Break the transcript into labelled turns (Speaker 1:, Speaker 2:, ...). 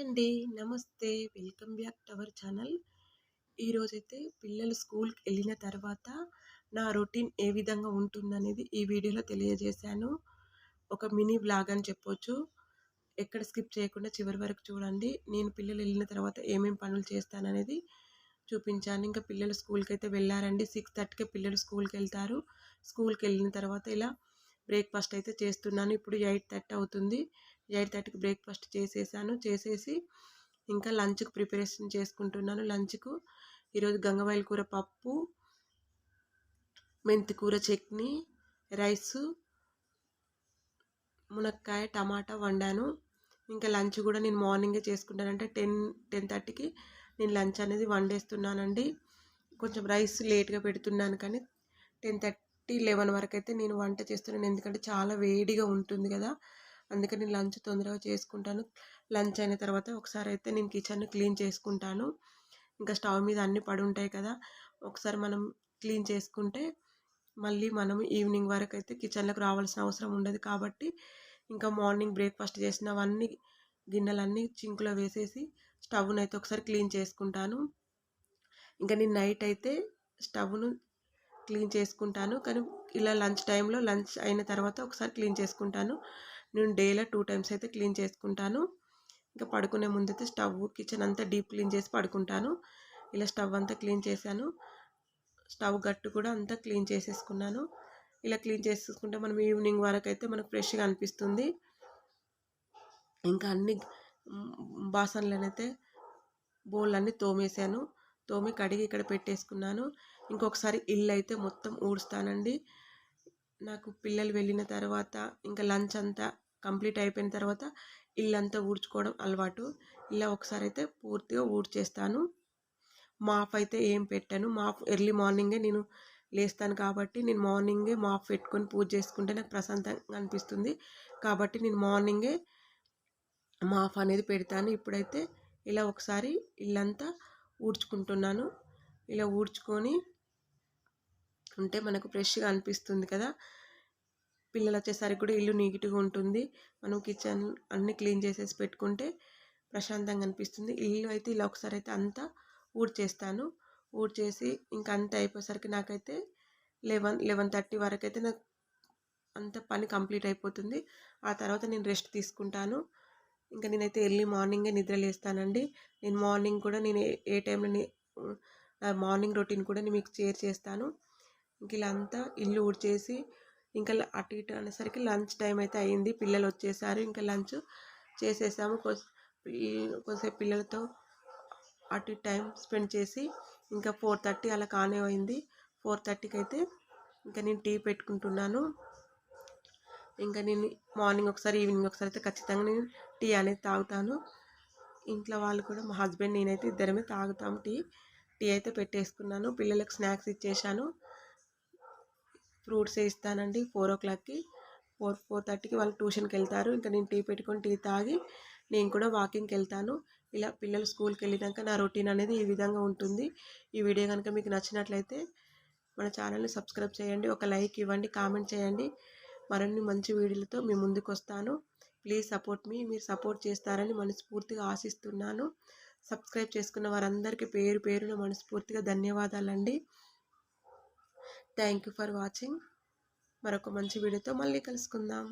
Speaker 1: అండి. నమస్తే. Welcome back to our channel. ఈరోజైతే పిల్లలు స్కూల్కి వెళ్ళిన తర్వాత నా రొటీన్ ఏ విధంగా ఉంటుందనేది ఈ వీడియోలో తెలియజేశాను. ఒక మినీ బ్లాగ్ అని చెప్పొచ్చు. ఎక్కడ స్కిప్ చేయకుండా చివరి వరకు చూడండి. నేను పిల్లలు వెళ్ళిన తర్వాత ఏమేమి పనులు చేస్తాననేది చూపించాను. ఇంకా పిల్లలు స్కూల్కి అయితే వెళ్ళారండి. సిక్స్ థర్టీకే పిల్లలు స్కూల్కి వెళ్తారు. స్కూల్కి వెళ్ళిన తర్వాత ఇలా బ్రేక్ఫాస్ట్ అయితే చేస్తున్నాను. ఇప్పుడు ఎయిట్ థర్టీ అవుతుంది. ఎయిట్ థర్టీకి బ్రేక్ఫాస్ట్ చేసేసాను. చేసేసి ఇంకా లంచ్కి ప్రిపరేషన్ చేసుకుంటున్నాను. లంచ్కు ఈరోజు గంగవాయిల కూర పప్పు మెంతి కూర చట్నీ రైసు మునక్కాయ టమాటా వండాను. ఇంకా లంచ్ కూడా నేను మార్నింగే చేసుకుంటాను అంటే టెన్ టెన్ థర్టీకి నేను లంచ్ అనేది వండేస్తున్నానండి. కొంచెం రైస్ లేట్గా పెడుతున్నాను కానీ టెన్ థర్టీ లెవెన్ వరకు అయితే నేను వంట చేస్తున్నాను. ఎందుకంటే చాలా వేడిగా ఉంటుంది కదా. అందుకని లంచ్ తొందరగా చేసుకుంటాను. లంచ్ అయిన తర్వాత ఒకసారి అయితే నేను కిచెన్ క్లీన్ చేసుకుంటాను. ఇంకా స్టవ్ మీద అన్నీ పడి ఉంటాయి కదా ఒకసారి మనం క్లీన్ చేసుకుంటే మళ్ళీ మనం ఈవినింగ్ వరకు అయితే కిచెన్లోకి రావాల్సిన అవసరం ఉండదు కాబట్టి ఇంకా మార్నింగ్ బ్రేక్ఫాస్ట్ చేసినవన్నీ గిన్నెలన్నీ చింకులో వేసేసి స్టవ్ను అయితే ఒకసారి క్లీన్ చేసుకుంటాను. ఇంకా నేను నైట్ అయితే స్టవ్ను క్లీన్ చేసుకుంటాను. కానీ ఇలా లంచ్ టైంలో లంచ్ అయిన తర్వాత ఒకసారి క్లీన్ చేసుకుంటాను. నేను డేలో టూ టైమ్స్ అయితే క్లీన్ చేసుకుంటాను. ఇంకా పడుకునే ముందు అయితే స్టవ్ కిచెన్ అంతా డీప్ క్లీన్ చేసి పడుకుంటాను. ఇలా స్టవ్ అంతా క్లీన్ చేశాను. స్టవ్ గట్టు కూడా అంతా క్లీన్ చేసేసుకున్నాను. ఇలా క్లీన్ చేసేసుకుంటే మనం ఈవినింగ్ వరకు అయితే మనకు ఫ్రెష్గా అనిపిస్తుంది. ఇంకా అన్ని బాసనలనైతే బౌల్ అన్నీ తోమేసాను తోమి కడిగి ఇక్కడ పెట్టేసుకున్నాను. ఇంకొకసారి ఇల్లు అయితే మొత్తం ఊడుస్తానండి. నాకు పిల్లలు వెళ్ళిన తర్వాత ఇంకా లంచ్ అంతా కంప్లీట్ అయిపోయిన తర్వాత ఇల్లంతా ఊడ్చుకోవడం అలవాటు. ఇలా ఒకసారి అయితే పూర్తిగా ఊడ్చేస్తాను. మాఫ్ అయితే ఏం పెట్టాను. మాఫ్ ఎర్లీ మార్నింగే నేను లేస్తాను కాబట్టి నేను మార్నింగే మాఫ్ పెట్టుకొని పూజ చేసుకుంటే నాకు ప్రశాంతంగా అనిపిస్తుంది. కాబట్టి నేను మార్నింగే మాఫ్ అనేది పెడతాను. ఇప్పుడైతే ఇలా ఒకసారి ఇల్లంతా ఊడ్చుకుంటున్నాను. ఇలా ఊడ్చుకొని ఉంటే మనకు ఫ్రెష్గా అనిపిస్తుంది కదా! పిల్లలు వచ్చేసరికి కూడా ఇల్లు నీట్గా ఉంటుంది. మనం కిచెన్ అన్నీ క్లీన్ చేసేసి పెట్టుకుంటే ప్రశాంతంగా అనిపిస్తుంది. ఇల్లు అయితే ఇలా ఒకసారి అయితే అంతా ఊడ్చేస్తాను. ఊడ్చేసి ఇంకా అంత అయిపోయేసరికి నాకైతే లెవెన్ లెవెన్ థర్టీ వరకు అయితే నాకు అంత పని కంప్లీట్ అయిపోతుంది. ఆ తర్వాత నేను రెస్ట్ తీసుకుంటాను. ఇంకా నేనైతే ఎర్లీ మార్నింగే నిద్ర లేస్తానండి. నేను మార్నింగ్ కూడా నేను ఏ టైంలో మార్నింగ్ రొటీన్ కూడా నేను మీకు షేర్ చేస్తాను. ఇంక ఇలా అంతా ఇల్లు ఊడ్చేసి ఇంకా అటు ఇటు అనేసరికి లంచ్ టైం అయితే అయింది. పిల్లలు వచ్చేసారు. ఇంకా లంచ్ చేసేసాము. కొద్దిసేపు పిల్లలతో అటు టైం స్పెండ్ చేసి ఇంకా ఫోర్ థర్టీ అలా కానే అయింది. ఫోర్ థర్టీకి అయితే ఇంకా నేను టీ పెట్టుకుంటున్నాను. ఇంకా నేను మార్నింగ్ ఒకసారి ఈవినింగ్ ఒకసారి అయితే ఖచ్చితంగా నేను టీ అనేది తాగుతాను. ఇంట్లో వాళ్ళు కూడా మా హస్బెండ్ నేనైతే ఇద్దరమే తాగుతాం టీ. టీ అయితే పెట్టేసుకున్నాను. పిల్లలకు స్నాక్స్ ఇచ్చేసాను ఫ్రూట్స్ ఇస్తానండి ఫోర్ ఓ క్లాక్కి ఫోర్ ఫోర్ థర్టీకి వాళ్ళు ట్యూషన్కి వెళ్తారు ఇంకా నేను టీ పెట్టుకొని టీ తాగి నేను కూడా వాకింగ్కి వెళ్తాను. ఇలా పిల్లలు స్కూల్కి వెళ్ళినాక నా రొటీన్ అనేది ఈ విధంగా ఉంటుంది. ఈ వీడియో కనుక మీకు నచ్చినట్లయితే మన ఛానల్ని సబ్స్క్రైబ్ చేయండి. ఒక లైక్ ఇవ్వండి కామెంట్ చేయండి. మరిన్ని మంచి వీడియోలతో మీ ముందుకు వస్తాను. ప్లీజ్ సపోర్ట్ మీ మీరు సపోర్ట్ చేస్తారని మనస్ఫూర్తిగా ఆశిస్తున్నాను. సబ్స్క్రైబ్ చేసుకున్న వారందరికీ పేరు పేరున మనస్ఫూర్తిగా ధన్యవాదాలండి. థ్యాంక్ యూ ఫర్ వాచింగ్ మరొక మంచి వీడియోతో మళ్ళీ కలుసుకుందాం.